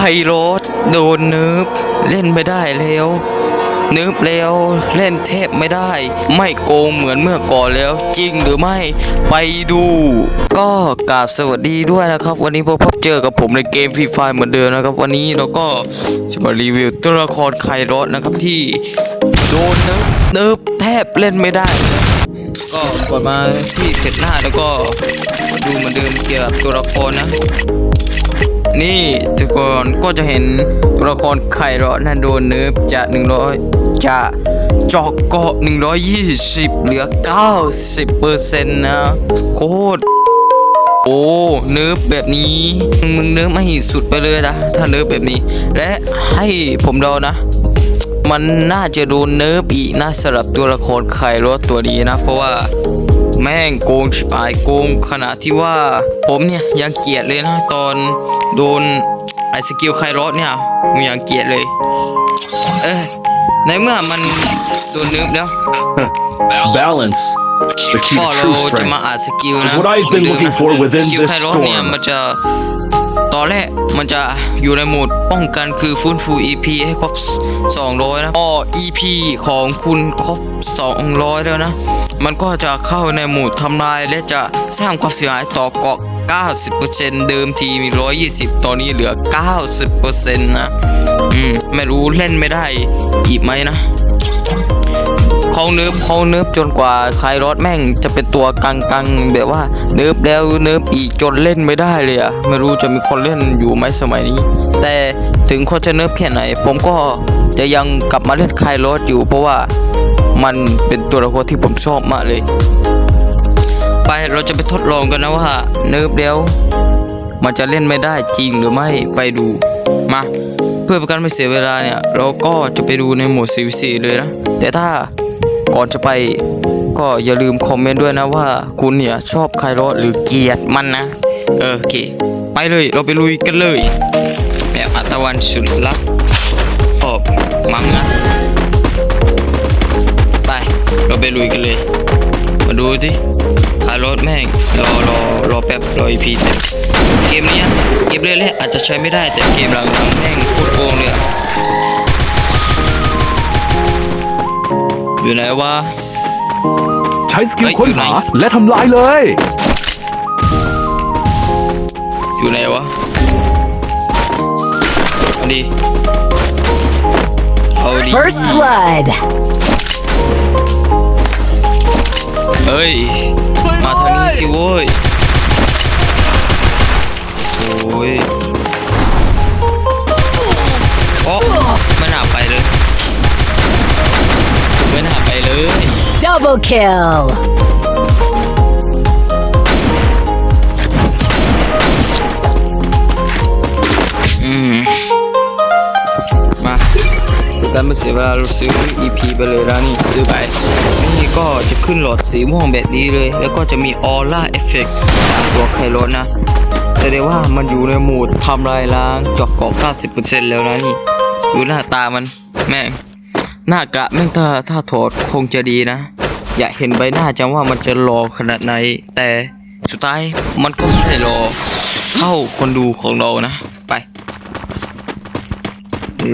ไคโรสโดนเนิร์ฟเล่นไม่ได้แล้วเนิร์ฟแล้วเล่นเทพไม่ได้ ไม่โกงเหมือนเมื่อก่อนแล้ว จริงหรือไม่ไปดู ก็กราบสวัสดีด้วยนะครับ วันนี้พบพบเจอกับผมในเกมฟรีไฟเหมือนเดิมนะครับ วันนี้เราก็จะมารีวิวตัวละครไคโรสนะครับที่โดนเนิร์ฟเนิร์ฟแทบเล่นไม่ได้ ก็กดมาที่เพจหน้าแล้วก็ดูเหมือนเดิมเกี่ยวกับตัวละครนะ นี่ทุกคนก็จะเห็นตัวละครไคโรสนนะโดนเนิร์ฟจาก100 จะเจอกเกาะ 120 เหลือ 90เปอร์เซ็นต์นะ โคตร โอ้เนิร์ฟแบบนี้ มึงเนิร์ฟไม่สุดไปเลยนะ ถ้าเนิร์ฟแบบนี้ และให้ผมเดานะมันน่าจะโดนเนิร์ฟอีกนะสำหรับตัวละครไคโรสตัวนี้นะ เพราะว่าแม่งโกงชิบหายโกงขนาดที่ว่า ผมเนี่ยยังเกลียดเลยนะตอน โดนไอสกิลไคโรสเนี่ยผมยังเกลียดเลย เออในเมื่อมันโดนเนิร์ฟแล้ว Balance. The key ก็ to เรา true จะมา strength. อัดสกิลนะ What I've been เหมือนเดิม looking for within สกิล this ไคโรสเนี่ย storm. มันจะตอนแรกมันจะอยู่ในโหมดป้องกันคือฟื้นฟู EP ให้ครบ 200 นะพอ EP ของคุณครบ 200 แล้วนะ มันก็จะเข้าในโหมดทำลายและจะสร้างความเสียหายต่อเกาะ 90%เดิมทีมี 120 ตอนนี้เหลือ 90%นะ อืม ไม่รู้เล่นไม่ได้อีกไหมนะเขาเนิร์ฟเขาเนิร์ฟจนกว่าไครอสแม่งจะเป็นตัวกังกังแบบว่าเนิร์ฟแล้วเนิร์ฟอีกจนเล่นไม่ได้เลยอะไม่รู้จะมีคนเล่นอยู่ไหมสมัยนี้ แต่ถึงเขาจะเนิร์ฟแค่ไหน ผมก็จะยังกลับมาเล่นไครอสอยู่ เพราะว่ามันเป็นตัวละครที่ผมชอบมากเลย ไปเราจะไปทดลองกันนะว่าเนิร์ฟแล้วมันจะเล่นไม่ได้จริงหรือไม่ไปดูมา เพื่อป็นการไม่เสียเวลาเนี่ย เราก็จะไปดูในโหมด CVC เลยนะ แต่ถ้าก่อนจะไปก็อย่าลืมคอมเมนต์ด้วยนะว่า คุณเนี่ยชอบไคโรสหรือเกลียดมันนะ เออโอเค ไปเลยเราไปลุยกันเลยแบบอัตวันสุดลับออบมังนะไปเราไปลุยกันเลย มาดูที่ไคโรสแม่งรอรอรอแป๊บรออีพีเต็มเกมเนี้ยเกมแรกๆอาจจะใช้ไม่ได้แต่เกมหลังๆแม่งโคตรโกงเลยอะอยู่ไหนวะใช้สกิลเฮ้ยค้นอยู่ไหนหาและทำลายเลย อยู่ไหนวะเอาดีเอาดี First blood. เอ้ย มาทางนี้สิโว้ย โอ้ยโอ้ไม่น่าไปเลยไม่น่าไปเลย Double kill. อืมมา ดูการไม่เสียเวลาเราซื้อ EP ไปเลยแล้วนี่ซื้อไป นี่ก็จะขึ้นหลอดสีม่วงแบบนี้เลย แล้วก็จะมีออร่าเอฟเฟกต์ตามตัวไคโรสนะแต่ได้ว่ามันอยู่ในโหมดทำลายล้างจอกเกาะ90%แล้วนะนี่ดูหน้าตามันแม่งหน้ากะแม่งถ้าถ้าถอดคงจะดีนะ อยากเห็นใบหน้าจังว่ามันจะรอขนาดไหน แต่สุดท้ายมันก็ไม่ได้รอเท่าคนดูของเรานะ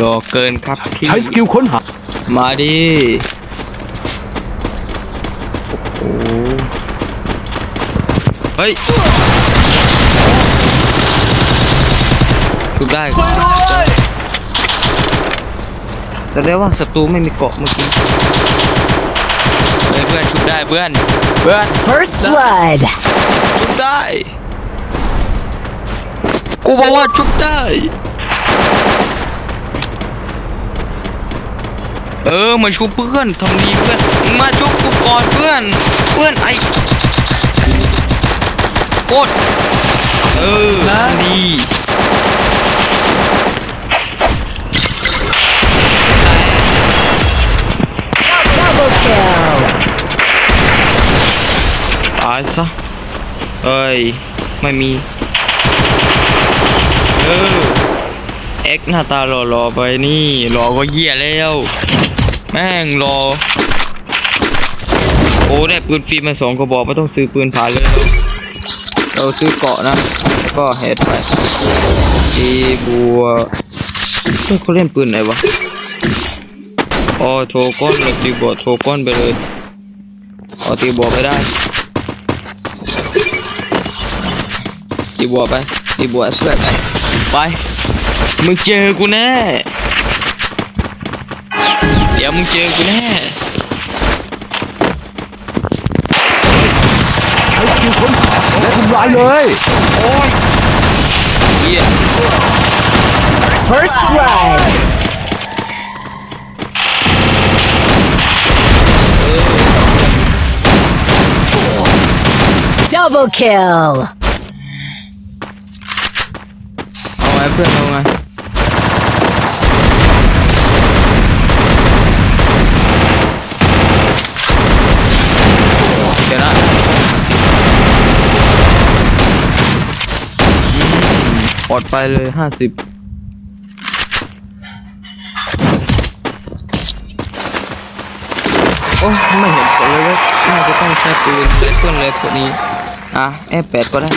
รอเกินครับพี่ใช้สกิลค้นหามาดิโอ้โหเฮ้ยถูกได้แสดงว่าศัตรูไม่มีเกาะเมื่อกี้เฮ้ยเพื่อนชุบได้เพื่อนเพื่อน First blood. ชุบได้ กูบอกว่าชุบได้ เออมาชุบเพื่อนทำดีเพื่อนมาชุบกูก่อนเพื่อน เพื่อนไอ้โคตรเออทำดีตายซะเอ้ย ไม่มี เออ เอ็กหน้าตาหล่อๆไปนี่หล่อก็เหี้ยแล้ว แม่งรอ โอ้ได้ปืนฟรีมาสองกระบอกไม่ต้องซื้อปืนผ่านเลย เราซื้อเกาะนะแล้วก็เฮดไปตีบัวเฮ้เขาเล่นปืนไหนวะอ๋อโทรก้อนเลยตีบัวโทรก้อนไปเลยอ๋อตีบัวไปได้ตีบัวไปตีบัวเสื้อไปไปมึงเจอกูแน่ ดี๋ยวมึงเจอกูแน่ใช้สกิลค้นหาและทำลายเลยเหี้ย First blood. Double kill. เอาไว้เพื่อนเอาไงเดี๋ยวนะอืมปล อดไปเลยห้าสิบโอ้ไม่เห็นผลเลยว่าน่าจะต้องใช้ปืนไรเฟิลเลยพวกนี้ อะแอแปดก็ได้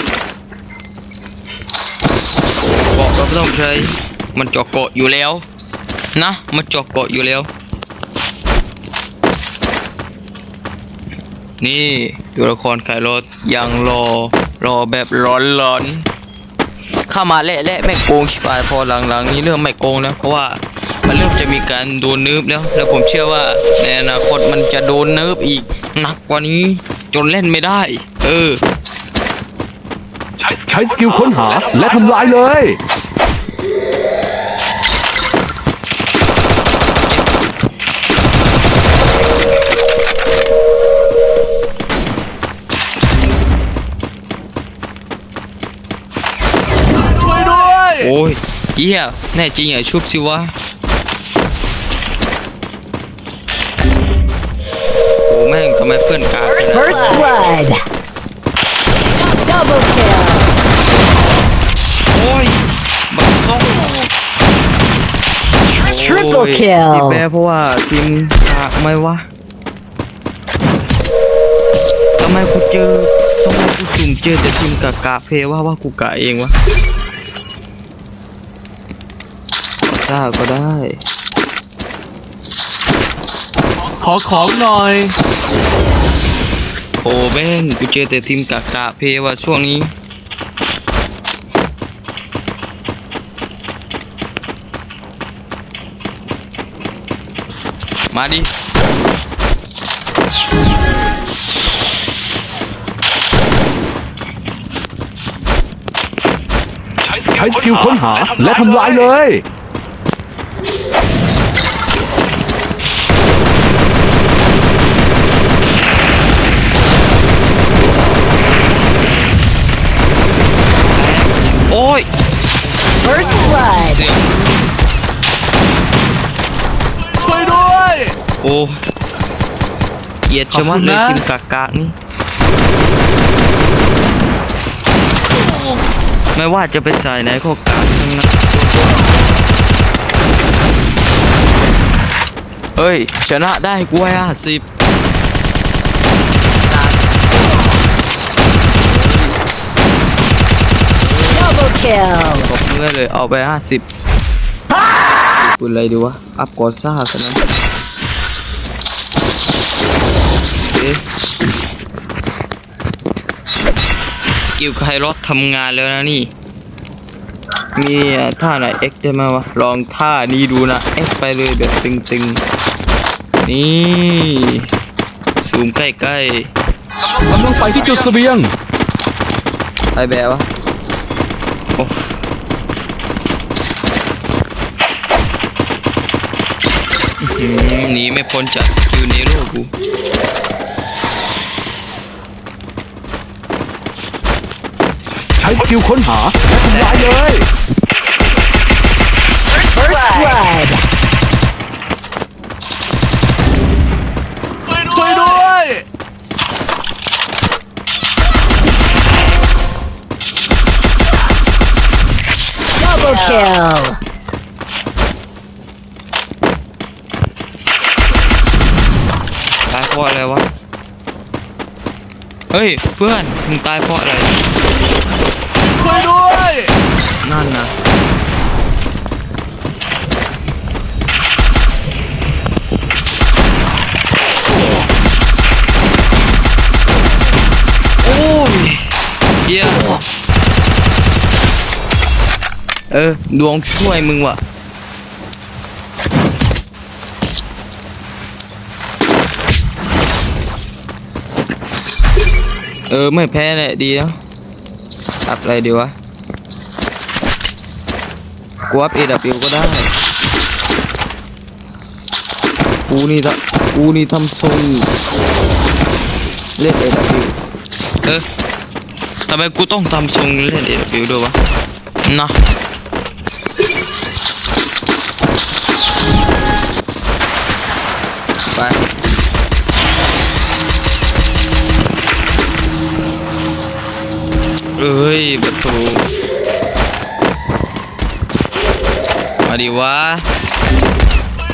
เกาะเราไม่ต้องใช้ มันเจาะเกาะอยู่แล้ว นะ มันเจาะเกาะอยู่แล้ว นี่ตัวละครขายรถยังรอรอแบบร้อนร้อน เข้ามาและและไม่โกงชิบายพอหลังๆนี้เริ่มไม่โกงแล้วเพราะว่ามันเริ่มจะมีการโดนเนิบแล้ว แล้วผมเชื่อว่าในอนาคตมันจะโดนเนิบอีกหนักกว่านี้ จนเล่นไม่ได้ เออ ใช้สกิลค้นหาและทำลายเลย โอ้ยเหี้ยแน่จริงอย่าชุบสิวะโอ้แม่งทำไมเพื่อนกลางขนาดนั้น First blood. Double kill. โอ้ยบักซ่อง Triple โอ้ย kill ที่แพ้เพราะว่าทีมกากไหมวะทำไมกูเจอทำไมกูสุ่มเจอแต่ทีมกากาเพว่าว่ากูกะเองวะ ได้ก็ได้ ขอของหน่อย โอ้แม่งกูเจอแต่ทีมกากาเพว่าช่วงนี้มาดิ ใช้สกิลค้นหาและทำลายเลย อ้ย First blood. เสียงช่วยด้วย โอ้เหยียดชะมัดเลยขอบคุณนะ ทีมกากานี่ไม่ว่าจะไปสายไหนก็กากทั้งนั้นเฮ้ย ชนะได้กูไว้ห้าสิบ Double kill. ตบมือเลยเอาไปห้าสิบปืนอะไรดีวะ อัพกอซ่ากันนั้นเอ๊ะกิวไครอททำงานแล้วนะนี่ มีท่าไหนเอ็กได้ไหมวะ ลองท่านี้ดูนะเอ็กไปเลยแบบตึงๆ นี่ ซูมใกล้กำลังไปที่จุดเสบียงๆไปแบบวะโอ้อื้อ หือหนีไม่พ้นจากสกิลเนโรกูใช้สกิลค้นหาและทำลายเลย First blood. ช่วยด้วย Double kill. พราะอะไรวะ เฮ้ย เพื่อน มึงตายเพราะอะไรช่วยด้วยนั่นนะโอ้ยเยี่ยเออ ดวงช่วยมึงวะ ออไม่แพ้แหละดีนะอัพอะไรดีวะกูอัพเอดับก็ได้กูนี่ทำกูนี่ทำทรงเล่นเอดับเออทำไมกูต้องทำทรงเล่นเอดับด้วยวะนะ เอ้ยประตูมาดิวะ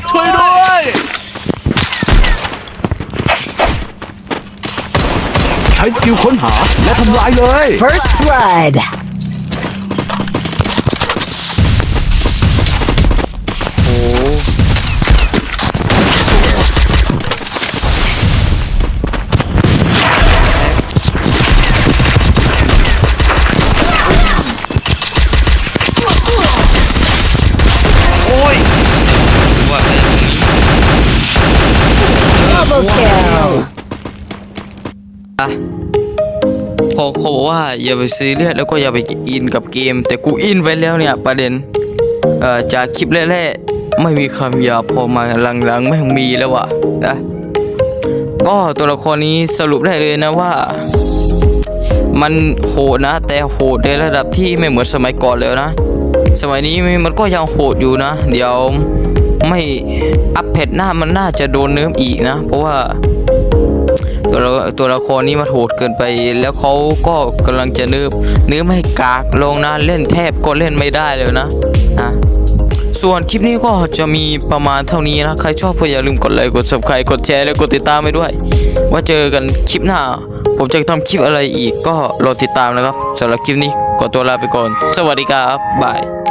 ช่วยด้วยใช้สกิลค้นหาและทำลายเลย First blood. ะพอเขาบอกว่าอย่าไปซื้อเลือดแล้วก็อย่าไปอินกับเกม แต่กูอินไว้แล้วเนี่ยประเด็นเอ่อจากคลิปแรกๆไม่มีคำหยาบพอมาหลังๆไม่งมีแล้ววะนะก็ตัวละครนี้สรุปได้เลยนะว่า มันโหดนะ แต่โหดในระดับที่ไม่เหมือนสมัยก่อนแล้วนะ สมัยนี้มันก็ยังโหดอยู่นะ เดี๋ยวไม่อัพเพจหน้ามันน่าจะโดนเนื้ออีกนะ เพราะว่า ตัวละครนี้มันโหดเกินไป แล้วเขาก็กำลังจะเนื้อเนื้อไม่กากลงนะ เล่นแทบก็เล่นไม่ได้เลยนะนะส่วนคลิปนี้ก็จะมีประมาณเท่านี้นะ ใครชอบก็อย่าลืมกดไลค์กด subscribe กดแชร์และกดติดตามไปด้วย ว่าเจอกันคลิปหน้า ผมจะทำคลิปอะไรอีกก็รอติดตามนะครับสำหรับคลิปนี้ขอตัวลาไปก่อน สวัสดีครับบาย